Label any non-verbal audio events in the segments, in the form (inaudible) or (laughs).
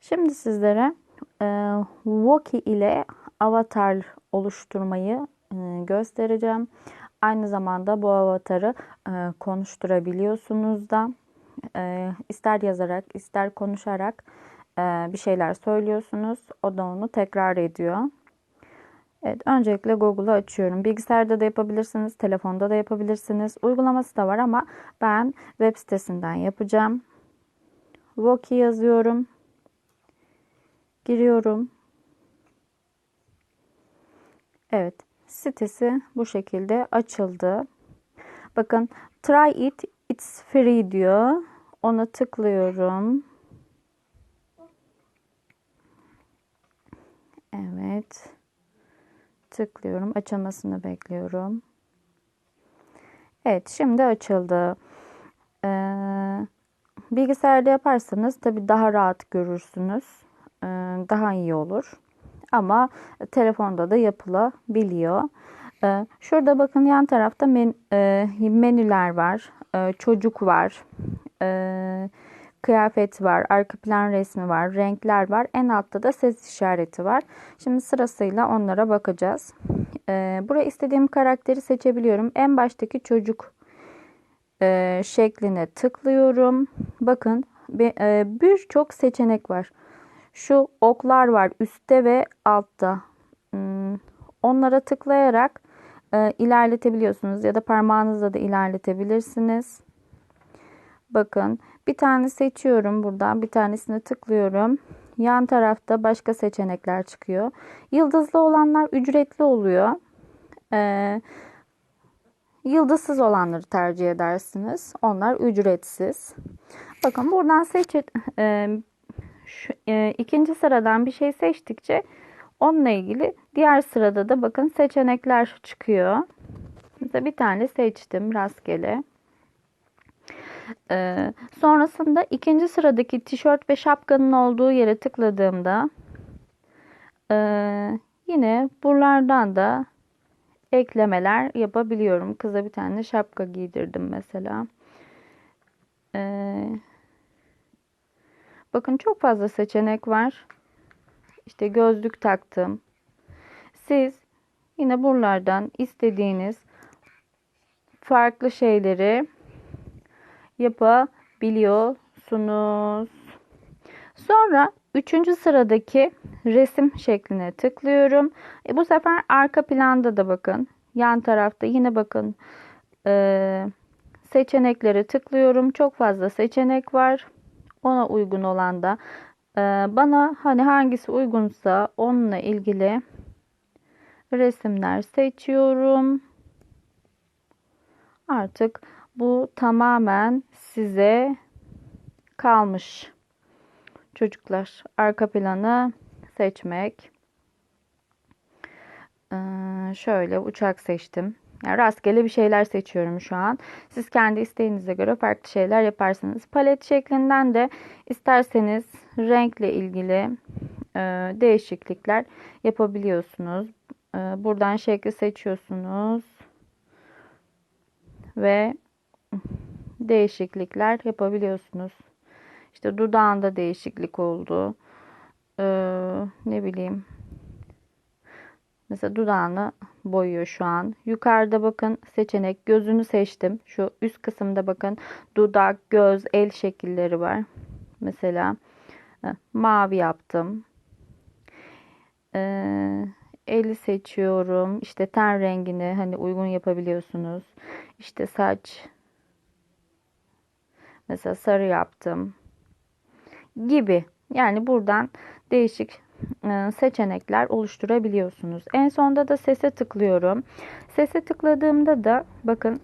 Şimdi sizlere e, Woki ile avatar oluşturmayı e, göstereceğim. Aynı zamanda bu avatarı e, konuşturabiliyorsunuz da. E, ister yazarak, ister konuşarak e, bir şeyler söylüyorsunuz. O da onu tekrar ediyor. Evet, öncelikle Google'u açıyorum. Bilgisayarda da yapabilirsiniz, telefonda da yapabilirsiniz. Uygulaması da var ama ben web sitesinden yapacağım. Woki yazıyorum. Giriyorum. Evet, sitesi bu şekilde açıldı. Bakın, try it, it's free diyor. Ona tıklıyorum. Evet. Tıklıyorum. Açılmasını bekliyorum. Evet, şimdi açıldı. Ee, bilgisayarda yaparsanız tabii daha rahat görürsünüz. Ee, daha iyi olur. Ama telefonda da yapılabiliyor. Ee, şurada bakın yan tarafta men, e, menüler var. Çocuk var. Kıyafet var, arka plan resmi var, renkler var. En altta da ses işareti var. Şimdi sırasıyla onlara bakacağız. Buraya istediğim karakteri seçebiliyorum. En baştaki çocuk e, şekline tıklıyorum. Bakın e, birçok seçenek var. Şu oklar var üstte ve altta. Hmm, onlara tıklayarak e, ilerletebiliyorsunuz ya da parmağınızla da ilerletebilirsiniz. Bakın bir tane seçiyorum buradan bir tanesine tıklıyorum. Yan tarafta başka seçenekler çıkıyor. Yıldızlı olanlar ücretli oluyor. Ee, yıldızsız olanları tercih edersiniz. Onlar ücretsiz. Bakın buradan seç (laughs) e, şu, e, ikinci sıradan bir şey seçtikçe onunla ilgili diğer sırada da bakın seçenekler çıkıyor. Mesela bir tane seçtim rastgele. Ee, sonrasında ikinci sıradaki tişört ve şapkanın olduğu yere tıkladığımda e, yine buralardan da eklemeler yapabiliyorum. Kıza bir tane şapka giydirdim mesela. Ee, bakın çok fazla seçenek var. İşte gözlük taktım. Siz yine buralardan istediğiniz farklı şeyleri yapabiliyorsunuz. Sonra üçüncü sıradaki resim şekline tıklıyorum. E, bu sefer arka planda da bakın. Yan tarafta yine bakın e, seçeneklere tıklıyorum. Çok fazla seçenek var. Ona uygun olan da e, bana hani hangisi uygunsa onunla ilgili resimler seçiyorum. Artık bu tamamen size kalmış. Çocuklar arka planı seçmek. Ee, şöyle uçak seçtim. Yani rastgele bir şeyler seçiyorum şu an. Siz kendi isteğinize göre farklı şeyler yaparsınız. Palet şeklinden de isterseniz renkle ilgili e, değişiklikler yapabiliyorsunuz. E, buradan şekli seçiyorsunuz. Ve değişiklikler yapabiliyorsunuz. İşte dudağında değişiklik oldu. Ee, ne bileyim. Mesela dudağını boyuyor şu an. Yukarıda bakın seçenek gözünü seçtim. Şu üst kısımda bakın dudak, göz, el şekilleri var. Mesela e, mavi yaptım. Ee, eli seçiyorum. İşte ten rengini hani uygun yapabiliyorsunuz. İşte saç Mesela sarı yaptım gibi. Yani buradan değişik seçenekler oluşturabiliyorsunuz. En sonda da sese tıklıyorum. Sese tıkladığımda da bakın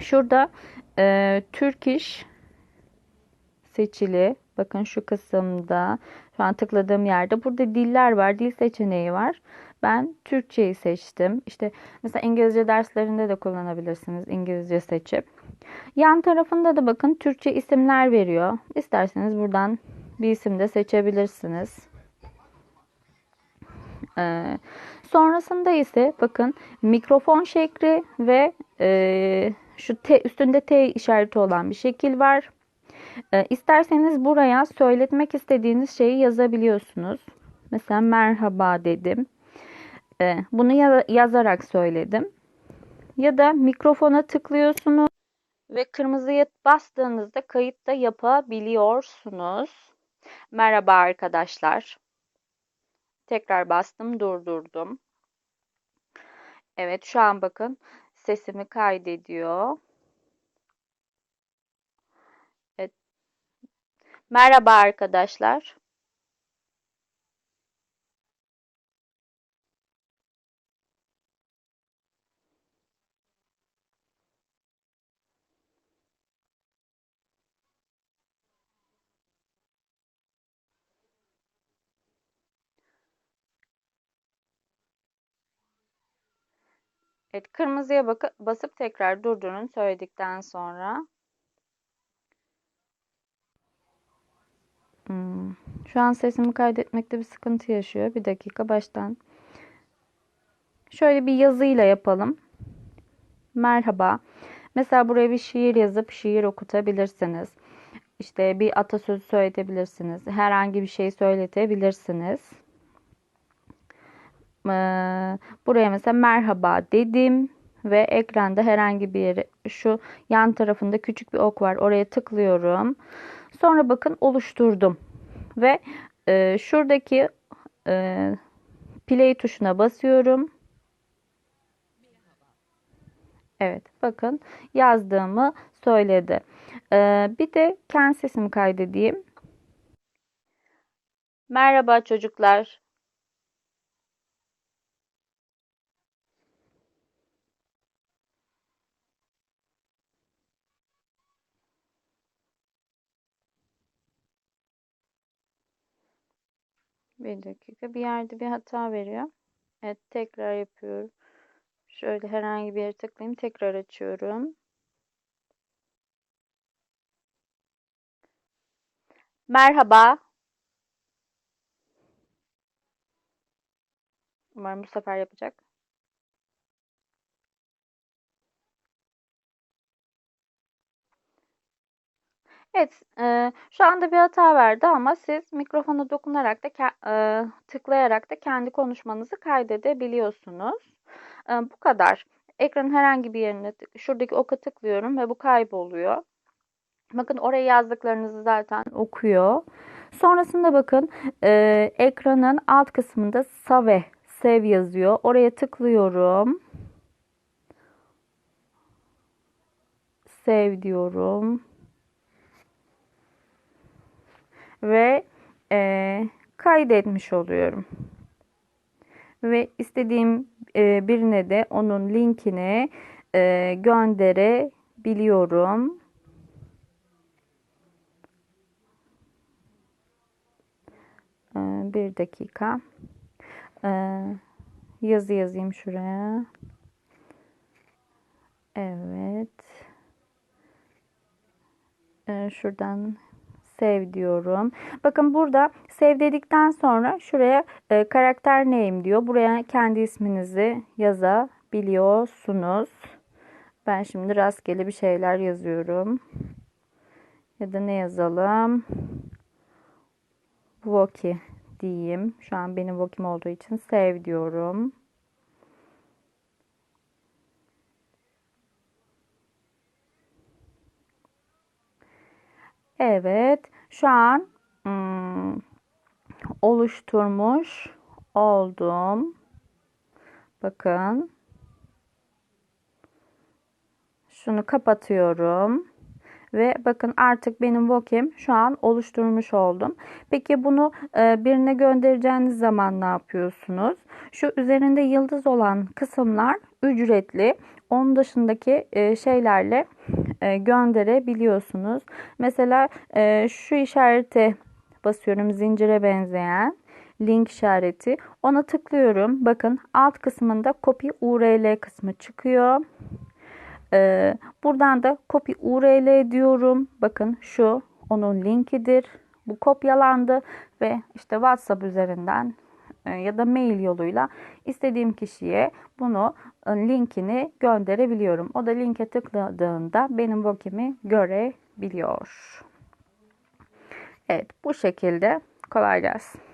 şurada e, Türk iş seçili. Bakın şu kısımda şu an tıkladığım yerde burada diller var. Dil seçeneği var. Ben Türkçeyi seçtim. İşte mesela İngilizce derslerinde de kullanabilirsiniz İngilizce seçip. Yan tarafında da bakın Türkçe isimler veriyor. İsterseniz buradan bir isim de seçebilirsiniz. Ee, sonrasında ise bakın mikrofon şekli ve e, şu T, üstünde T işareti olan bir şekil var. E, isterseniz buraya söyletmek istediğiniz şeyi yazabiliyorsunuz. Mesela merhaba dedim. E, bunu ya- yazarak söyledim. Ya da mikrofona tıklıyorsunuz ve kırmızıya bastığınızda kayıt da yapabiliyorsunuz. Merhaba arkadaşlar. Tekrar bastım, durdurdum. Evet, şu an bakın sesimi kaydediyor. Evet. Merhaba arkadaşlar. Evet, kırmızıya basıp tekrar durdurun söyledikten sonra. Hmm, Şu an sesimi kaydetmekte bir sıkıntı yaşıyor. Bir dakika baştan. Şöyle bir yazıyla yapalım. Merhaba. Mesela buraya bir şiir yazıp şiir okutabilirsiniz. İşte bir atasözü söyletebilirsiniz. Herhangi bir şey söyletebilirsiniz. Ee, Buraya mesela merhaba dedim ve ekranda herhangi bir yere şu yan tarafında küçük bir ok var. Oraya tıklıyorum. Sonra bakın oluşturdum ve e, şuradaki e, play tuşuna basıyorum. Evet, bakın yazdığımı söyledi. Ee, bir de kendi sesimi kaydedeyim. Merhaba çocuklar. Bir dakika. Bir yerde bir hata veriyor. Evet, tekrar yapıyorum. Şöyle herhangi bir yere tıklayayım. Tekrar açıyorum. Merhaba. Umarım bu sefer yapacak. Evet, e, şu anda bir hata verdi ama siz mikrofona dokunarak da e, tıklayarak da kendi konuşmanızı kaydedebiliyorsunuz. E, bu kadar. Ekranın herhangi bir yerine şuradaki oka tıklıyorum ve bu kayboluyor. Bakın oraya yazdıklarınızı zaten okuyor. Sonrasında bakın e, ekranın alt kısmında Save, Save yazıyor. Oraya tıklıyorum. Save diyorum. Ve e, kaydetmiş oluyorum. Ve istediğim e, birine de onun linkini e, gönderebiliyorum. E, bir dakika. E, yazı yazayım şuraya. Evet. E, şuradan save diyorum. Bakın burada save dedikten sonra şuraya e, karakter name diyor. Buraya kendi isminizi yazabiliyorsunuz. Ben şimdi rastgele bir şeyler yazıyorum. Ya da ne yazalım? Voki diyeyim. Şu an benim Voki'm olduğu için save diyorum. Evet, şu an hmm, oluşturmuş oldum. Bakın. Şunu kapatıyorum. Ve bakın artık benim Vokim şu an oluşturmuş oldum. Peki bunu e, birine göndereceğiniz zaman ne yapıyorsunuz? Şu üzerinde yıldız olan kısımlar ücretli. Onun dışındaki e, şeylerle e, gönderebiliyorsunuz. Mesela e, şu işarete basıyorum zincire benzeyen link işareti. Ona tıklıyorum. Bakın alt kısmında copy URL kısmı çıkıyor. Ee, buradan da copy URL diyorum. Bakın şu onun linkidir. Bu kopyalandı ve işte WhatsApp üzerinden e, ya da mail yoluyla istediğim kişiye bunu e, linkini gönderebiliyorum. O da linke tıkladığında benim Voki'mi görebiliyor. Evet bu şekilde kolay gelsin.